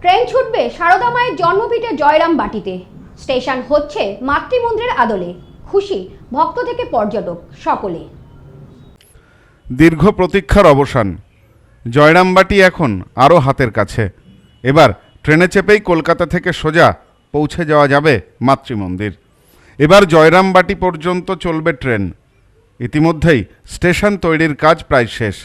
Train ছুটবে সারদা মায়ের জন্মভিটে জয়রাম বাটিতে। স্টেশন হচ্ছে মাতৃমন্দিরের আদলে। খুশি, ভক্ত থেকে পর্যটক, সকলে। দীর্ঘ প্রতীক্ষার অবসান। জয়রামবাটি এখন আরও হাতের কাছে। এবার ট্রেনে চেপেই কলকাতা থেকে সোজা পৌঁছে যাওয়া যাবে মাতৃমন্দির। এবার জয়রামবাটি পর্যন্ত চলবে ট্রেন। ইতিমধ্যেই স্টেশন তৈরির কাজ প্রায় শেষ।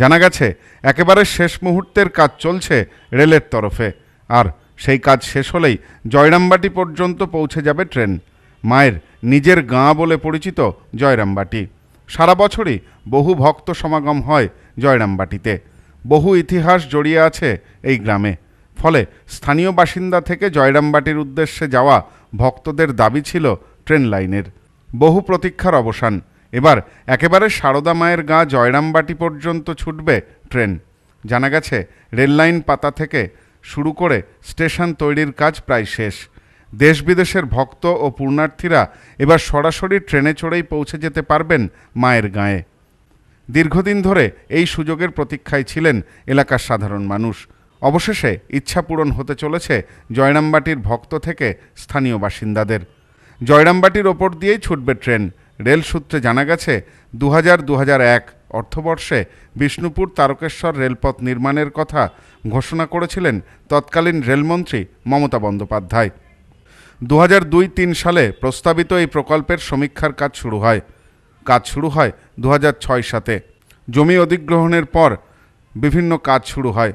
জানা গেছে, একেবারে শেষ মুহূর্তের কাজ চলছে রেলের তরফে। আর সেই কাজ শেষ হলেই জয়রামবাটি পর্যন্ত পৌঁছে যাবে ট্রেন। মায়ের নিজের গাঁ বলে পরিচিত জয়রামবাটি। সারা বছরই বহু ভক্ত সমাগম হয় জয়রামবাটিতে। বহু ইতিহাস জড়িয়ে আছে এই গ্রামে। ফলে স্থানীয় বাসিন্দা থেকে জয়রামবাটির উদ্দেশ্যে যাওয়া ভক্তদের দাবি ছিল ট্রেন লাইনের। বহু প্রতীক্ষার অবসান। এবার একেবারে সারদা মায়ের গা জয়রামবাটি পর্যন্ত ছুটবে ট্রেন। জানা গেছে, রেললাইন পাতা থেকে শুরু করে স্টেশন তৈরির কাজ প্রায় শেষ। দেশ বিদেশের ভক্ত ও পূর্ণার্থীরা এবার সরাসরি ট্রেনে চড়েই পৌঁছে যেতে পারবেন মায়ের গায়ে। দীর্ঘদিন ধরে এই সুযোগের প্রতীক্ষায় ছিলেন এলাকার সাধারণ মানুষ। অবশেষে ইচ্ছা পূরণ হতে চলেছে জয়রামবাটির ভক্ত থেকে স্থানীয় বাসিন্দাদের। জয়রামবাটির ওপর দিয়েই ছুটবে ট্রেন। রেল সূত্রে জানা গেছে দু হাজার এক অর্থবর্ষে বিষ্ণুপুর তারকেশ্বর রেলপথ নির্মাণের কথা ঘোষণা করেছিলেন তৎকালীন রেলমন্ত্রী মমতা বন্দ্যোপাধ্যায়। দু হাজার দুই তিন সালে প্রস্তাবিত এই প্রকল্পের সমীক্ষার কাজ শুরু হয়। কাজ শুরু হয় দু হাজার ছয় সাতে। জমি অধিগ্রহণের পর বিভিন্ন কাজ শুরু হয়।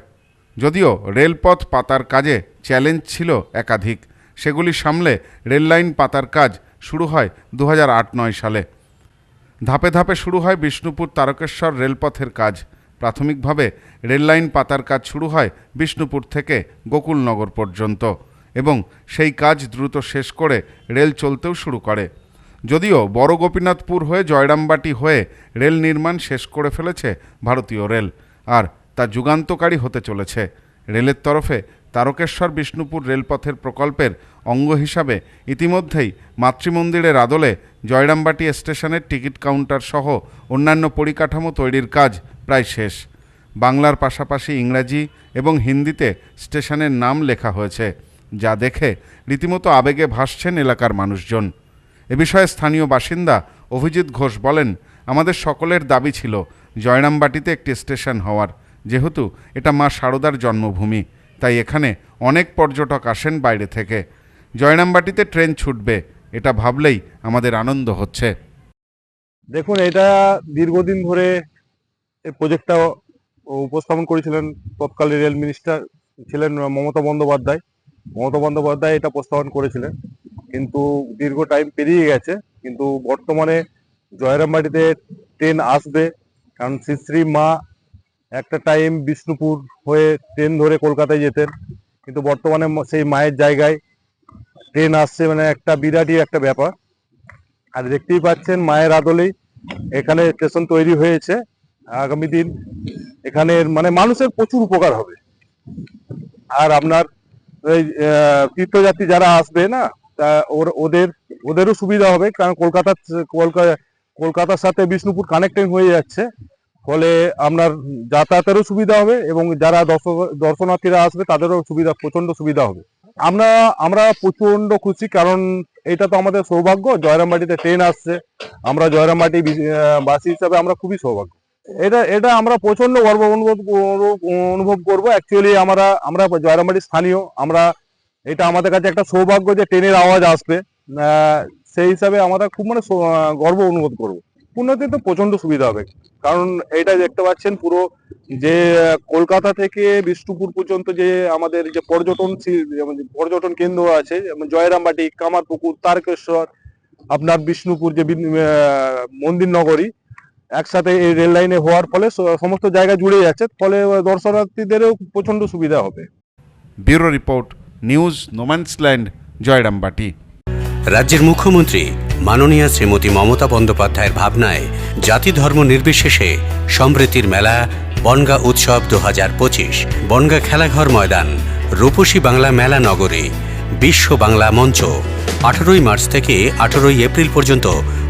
যদিও রেলপথ পাতার কাজে চ্যালেঞ্জ ছিল একাধিক, সেগুলি সামলে রেললাইন পাতার কাজ শুরু হয় দু নয় সালে। ধাপে ধাপে শুরু হয় বিষ্ণুপুর তারকেশ্বর রেলপথের কাজ। প্রাথমিকভাবে রেললাইন পাতার কাজ শুরু হয় বিষ্ণুপুর থেকে গোকুলনগর পর্যন্ত এবং সেই কাজ দ্রুত শেষ করে রেল চলতেও শুরু করে। যদিও বড় গোপীনাথপুর হয়ে জয়রামবাটি হয়ে রেল নির্মাণ শেষ করে ফেলেছে ভারতীয় রেল, আর তা যুগান্তকারী হতে চলেছে। রেলের তরফে তারকেশ্বর বিষ্ণুপুর রেলপথের প্রকল্পের অঙ্গ হিসাবে ইতিমধ্যেই মাতৃমন্দিরের আদলে জয়রামবাটি স্টেশনের টিকিট কাউন্টার সহ অন্যান্য পরিকাঠামো তৈরির কাজ প্রায় শেষ। বাংলার পাশাপাশি ইংরাজি এবং হিন্দিতে স্টেশনের নাম লেখা হয়েছে, যা দেখে রীতিমতো আবেগে ভাসছেন এলাকার মানুষজন। এ বিষয়ে স্থানীয় বাসিন্দা অভিজিৎ ঘোষ বলেন, আমাদের সকলের দাবি ছিল জয়রামবাটিতে একটি স্টেশন হওয়ার, যেহেতু এটা মা শারদার জন্মভূমি। তাই এখানে অনেক পর্যটক আসেন বাইরে থেকে। জয়রামবাটিতে ট্রেন ছুটবে, এটা ভাবলেই আমাদের আনন্দ হচ্ছে। দেখুন, এটা দীর্ঘদিন ধরে প্রজেক্টটা উপস্থাপন করেছিলেন তৎকালীন রেল মিনিস্টার ছিলেন মমতা বন্দ্যোপাধ্যায়। মমতা বন্দ্যোপাধ্যায় এটা উপস্থাপন করেছিলেন। কিন্তু দীর্ঘ টাইম পেরিয়ে গেছে, কিন্তু বর্তমানে জয়রামবাটিতে ট্রেন আসবে। কারণ শ্রী শ্রী মা একটা টাইম বিষ্ণুপুর হয়ে ট্রেন ধরে কলকাতায় যেতেন। কিন্তু বর্তমানে সেই মায়ের জায়গায় ট্রেন আসছে মানে একটা বিরাটই একটা ব্যাপার। আর দেখতেই পাচ্ছেন মায়ের আদলেই এখানে স্টেশন তৈরি হয়েছে আগামী দিন। এখানে মানে মানুষের প্রচুর উপকার হবে। আর আপনার আহ, তীর্থযাত্রী যারা আসবে না তা ওর- ওদের ওদেরও সুবিধা হবে। কারণ কলকাতা কলকাতার সাথে বিষ্ণুপুর কানেক্টিং হয়ে যাচ্ছে। ফলে আপনার যাতায়াতেরও সুবিধা হবে এবং যারা দর্শনার্থীরা আসবে তাদেরও সুবিধা প্রচণ্ড সুবিধা হবে। আমরা আমরা প্রচণ্ড খুশি কারণ এটা তো আমাদের সৌভাগ্য, জয়রামবাটিতে ট্রেন আসছে। আমরা জয়রামবাটি বাসী হিসাবে আমরা খুবই সৌভাগ্য। এটা এটা আমরা প্রচণ্ড গর্ব অনুভব অনুভব করব। অ্যাকচুয়ালি আমরা আমরা জয়রামবাটি স্থানীয়। আমরা, এটা আমাদের কাছে একটা সৌভাগ্য যে ট্রেনের আওয়াজ আসবে। সেই হিসাবে আমরা খুব মানে গর্ব অনুভব করব। উন্নতি তো প্রচণ্ড সুবিধা হবে। কারণ এটা দেখতে পাচ্ছেন পুরো যে কলকাতা থেকে বিষ্ণুপুর পর্যন্ত যে আমাদের যে পর্যটন পর্যটন কেন্দ্র আছে যেমন জয়রামবাটি কামারপুকুর তারকেশ্বর আপনার বিষ্ণুপুর যে মন্দির নগরী একসাথে এই রেল লাইনে হওয়ার ফলে সমস্ত জায়গা জুড়ে যাচ্ছে ফলে দর্শনার্থীদেরও প্রচণ্ড সুবিধা হবে। Bureau report news no man's land Jayrambati. রাজ্যের মুখ্যমন্ত্রী মাননীয়া শ্রীমতী মমতা বন্দ্যোপাধ্যায়ের ভাবনায় জাতি ধর্ম নির্বিশেষে সমৃদ্ধির মেলা, বনগা উৎসব দু হাজার পঁচিশ, বনগা খেলাঘর ময়দান, রূপসী বাংলা মেলা নগরী, বিশ্ব বাংলা মঞ্চ। আঠারোই মার্চ থেকে আঠারোই এপ্রিল পর্যন্ত